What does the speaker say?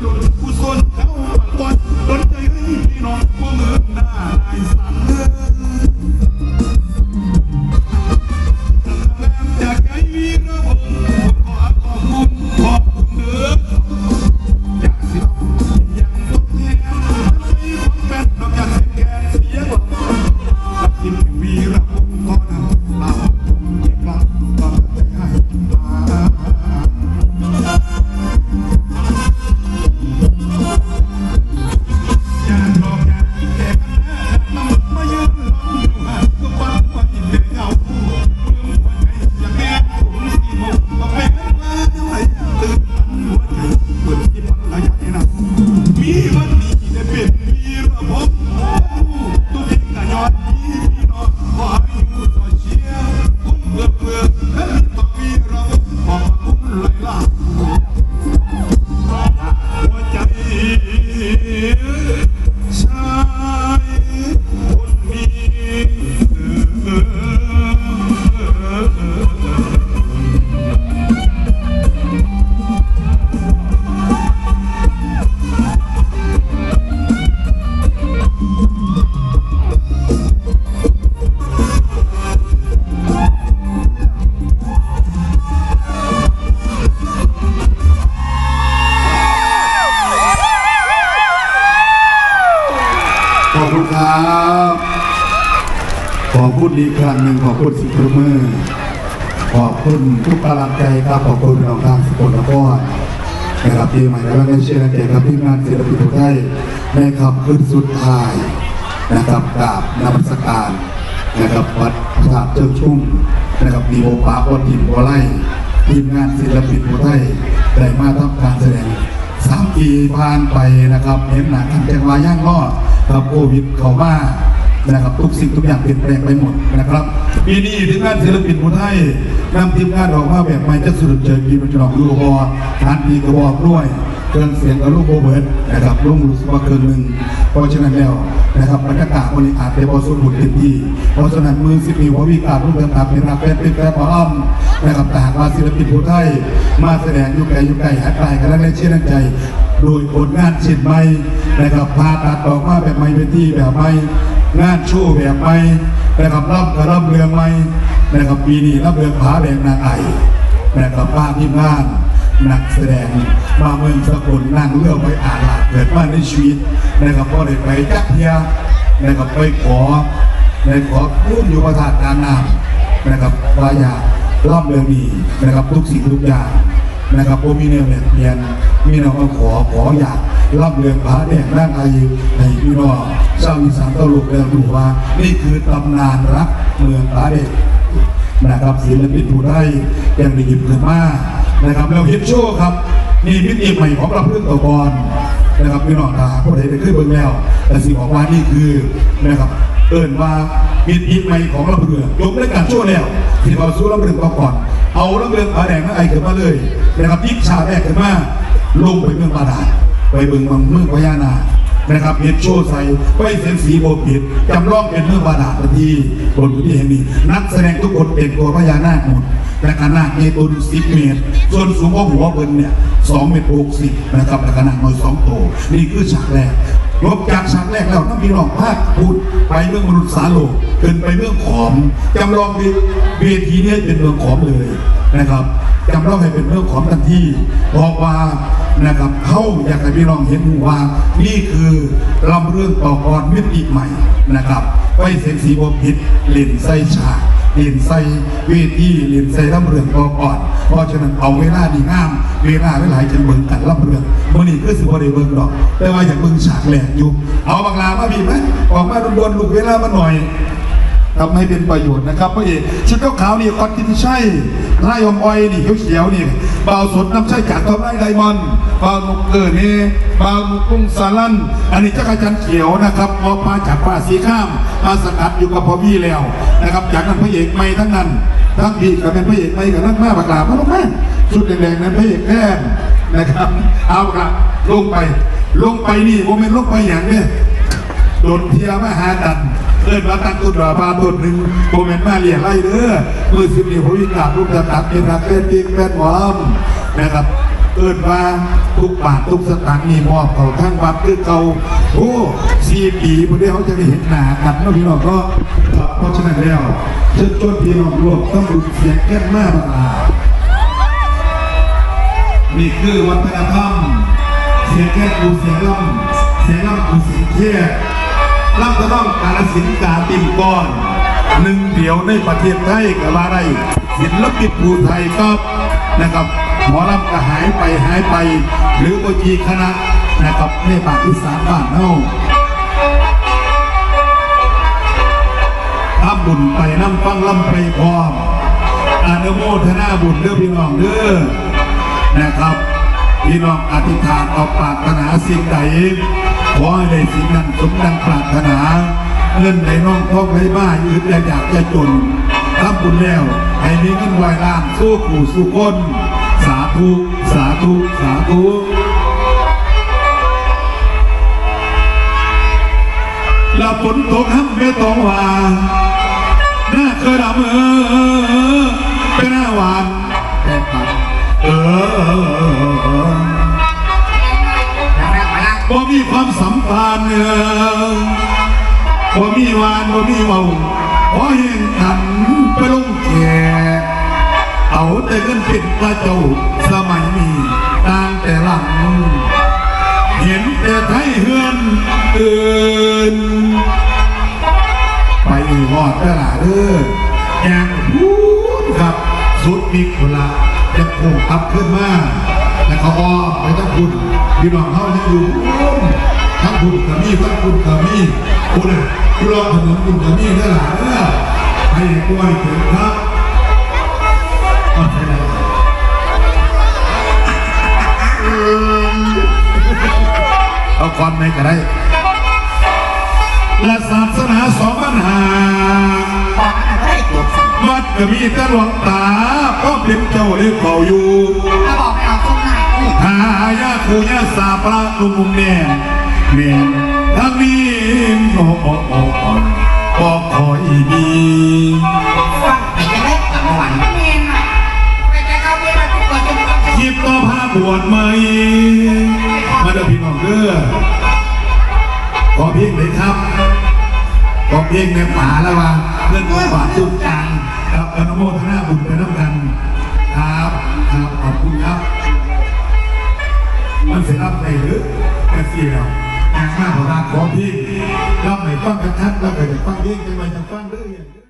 Lord, เขอบคุณอีกครั้งหนึ่งขอบคุณสิคุณมือ ขอบคุณทุกกำลังใจครับ ขอบคุณเราทางสกลนครนะครับที่ใหม่แล้วก็เชื่อใจครับที่งานศิลปินไทยในคำขึ้นสุดท้ายนะครับกราบนมัสการนะครับวัดพระธาตุเชิงชุ่มนะครับดีโอปาวัดถิ่นบัวไล่ทีมงานศิลปินไทยได้มาทำการแสดงสามปีผ่านไปนะครับเห็นหนักกันแจงวาย่างรอด ครับโควิดเข้ามานะครับทุกสิ่งทุกอย่างเปลี่ยนแปลงไปหมดนะครับปีนี้ทีมงานศิลปินคนไทยนำทีมงานออกมาแบบใหม่จะสุดเจอปีมันจะออกลูกบอลทานดีกระบอกด้วยเครื่องเสียงกับลูกโบเบิร์ตนะครับลูกรู้สึกว่าเกินหนึ่งเพราะฉะนั้นแล้วนะครับบรรยากาศวันนี้อาจจะพอสมบูรณ์เต็มที่เพราะฉะนั้นมือสิบนิ้วพวิกาลูกเดินตามเป็นรักเป็นเป็นแฟนหมอลำนะครับต่ากว่าศิลปินผู้ไทยมาแสดงอยู่ไกลอยู่ไกลหายไปกันแล้วในเชื่อใจ โดยผลงานชิ้นใหม่นะครับพาตัดออกมาแบบใหม่เป็นที่แบบใหม่งานโชว์แบบใหม่นะครับรับกระรับเรืองใหม่นะครับปีนี้รับเรืองผาแดงนางไอนะครับป้าทีมงานนักแสดงมาเมืองสกลนั่งเรือไปอาลักเกิดมาในชีวิตนะครับก็ได้ไปจักเทียนะครับไปขอในขอรุ่นอยู่ประสาทการนำนะครับวายากรับเรืองดีนะครับทุกสิ่งทุกอย่างนะครับผมมีแนวแบบเปลี่ยน มีแนวมาขอขออยากรับเรื่องพระแดงร่งอายุในพี่น้องชาวอีสานตลุกเรียนรู้ว่า นี่คือตำนานรักเมืองพระแดงนะครับศิลปินผู้ได้ยังได้หยิบขึ้นมานะครับแล้วฮิปโชว์ครับนี่มิติใหม่ของเราเพื่อนตะกอนนะครับพี่น้องตาผู้ใดได้ขึ้นเบิ่งแล้ว แต่สิ่งบอกว่านี่คือนะครับเอินว่ามิติใหม่ของเราเพื่อยกในการโชว์แล้วที่เราสู้เราเรื่องต่อก่อน เอาเรื่องพระแดงนั่นไอขึ้นมาเลยนะครับยิบชาแรกขึ้นมา ลงไปเมืองบาดาลไปเมืองเมืองพญานาคนะครับเฮ็ดโชว์ใส่ไปเส้นสีโบผิดจำลองเป็นเมืองบาดาลทันทีบนพื้นที่แห่งนี้นักแสดงทุกคนเป็นตัวพญานาคหมดและขนาดในตัวสิบเมตร ส่วนสูงของหัวเบินเนี่ยสองเมตรหกสิบนะครับและขนาดน้อยสองโตวนี่คือฉากแรกลบจากฉากแรกแล้วน้ำมีหลอกภาคพูดไปเมืองมนุษย์สาโลกขึ้นไปเมืองขอมจำลองเวทีเนี้เป็นเมืองขอมเลยนะครับ จำลองให้เป็นเมืองขอมทันทีบอกว่านะครับเขาอยากให้พี่น้องเห็นว่า นี่คือลำเรื่องต่อกรมิติใหม่นะครับไปเสียงสีบพิษเล่นไส้ฉากเล่นไส้เวทีเล่นไส้ลำเรื่องต่อกรเพราะฉะนั้นเอาเวลาดีงาม เวลาหลายจะเบิ่งกันลำเรื่องมื่อนี้คือสิบ่ได้เบิ่งดอก แต่ว่าอยากเบิ่งฉากแหลกอยู่ เอาบางลามาบีบไหมออกมาดวนๆลูกเวลามาหน่อย ทำให้เป็นประโยชน์นะครับพระเอกชุดขาวๆนี่คอนกินใช่ไล่อมออยนี่เขียวๆนี่เบาสดน้ำใช่จากทอมไล่ไดมอนด์เบาลูกเกิดนี่เบาลูกกุ้งสาลันอันนี้จักรจันเขียวนะครับออกมาจากป่าสีข้ามมาสกัดอยู่กับพอบี้แล้วนะครับจากนั้นพระเอกไม่ทั้งนั้นทั้งพี่ก็เป็นพระเอกไม่กับนักแม่บักลามาลงแม่ชุดแดงๆนั้นพระเอกแท้นะครับ เอาละลงไป ลงไปนี่โมเมนต์ลงไปอย่างเนี้โดนเทียมาหาดัน อินว่าตันตุดราบาตุดหนึ่งโมเมนต์มาเรียไล่เด้อมือสิบนิ้วพระวิกาลูกจะตัดเป็นรักเป็นติ๊กเป็นหมอมนะครับเอินว่าทุกบาททุกสตางค์นี่มอบเขาทั้งวัดคือเขาโอ้สี่ปีพอดีเขาจะได้เห็นหนากันนาะพี่น้องก็เพราะฉะนั้นแล้วเชิญชวนพี่น้องรวมต้องดูเสียงแก้นมากมานี่คือวัฒนธรรมเสียงแก้กูเสียงล่ำเสียงล่ำกูเสียงเทีย ล่ำก็ต้องกาลสินธุ์กาติมก้อนหนึ่งเดียวในประเทศไทยกับว่าได้ศิลปินภูไทยก็นะครับหมอลำก็หายไปหายไป หรือโอจีคณะนะครับในปากอีสานบ้านเฮาทำบุญไปน้ำฟังลำไปพร้อมอนุโมทนาบุญเด้อพี่น้องเด้อนะครับ พี่น้องอธิษฐานเอาปารถนาสิ่งใด ขอให้ได้สิ่งนั้นสมดังปรารถนาเงินในน้องท้องไร้บ้านยืดอยากจะจนทำบุญแล้วให้มีเงินวายล้านสู้ผู้สู้คนสาธุสาธุสาธุล้วฝนตกห้ำไม่ต้องหวานหน้าเคยดำเออเป็นหน้าหวาน ความสัมพันธ์เออบ่มีวานบ่มีเมาขอแห่งขันไปลงแขกเอาแต่เงินป็นพระเจ้าสมัยนี้ต่างแต่หลัง เห็นแต่ไทยเฮือนอื่นไปหอดตลาดเด้อแองพูดครับ สุดมีคนละจะโผล่ทับขึ้นมา แล้วเขาอ้อมไปทั้องคุณ พี่น้องเขายังอยู่ทั้งคุณกับมีทั้งคุณกับมีคุณน่ะพี่รองถนนคุณกับมีได้หลายเด้อให้กล้วยเถึงครับเอาความไหนก็ได้และศาสนาสองปัญหาวัดก็มีแต่หลวงตาก็เป็นเจ้าเลี้ยงเขาอยู่ หายาคูยาสาพระลุงมุมแน่แม่นทั้งนี้โอ้โอ้โอ้โอ้บอกขออีดีฟังไปจะได้กับหวานเมนอะไปจะเข้าไปมาทุกคนจะไม่ต้องคลิปต่อพาบวชไหมมาเด้อพี่น้องเด้อขอเพียงเลยครับขอเพียงในป่าแล้วว่าเพื่อนผู้บาดจุดจังครับอนุโมทนาบุญไปน้ำกันครับครับขอบคุณครับ มันเสร็จรับในหรือแค่สี่แล้วงานมากกว่าขอเพียงรับในฟังกันทัดแล้วก็จะฟังเพียงจะไปจะฟังเรื่อย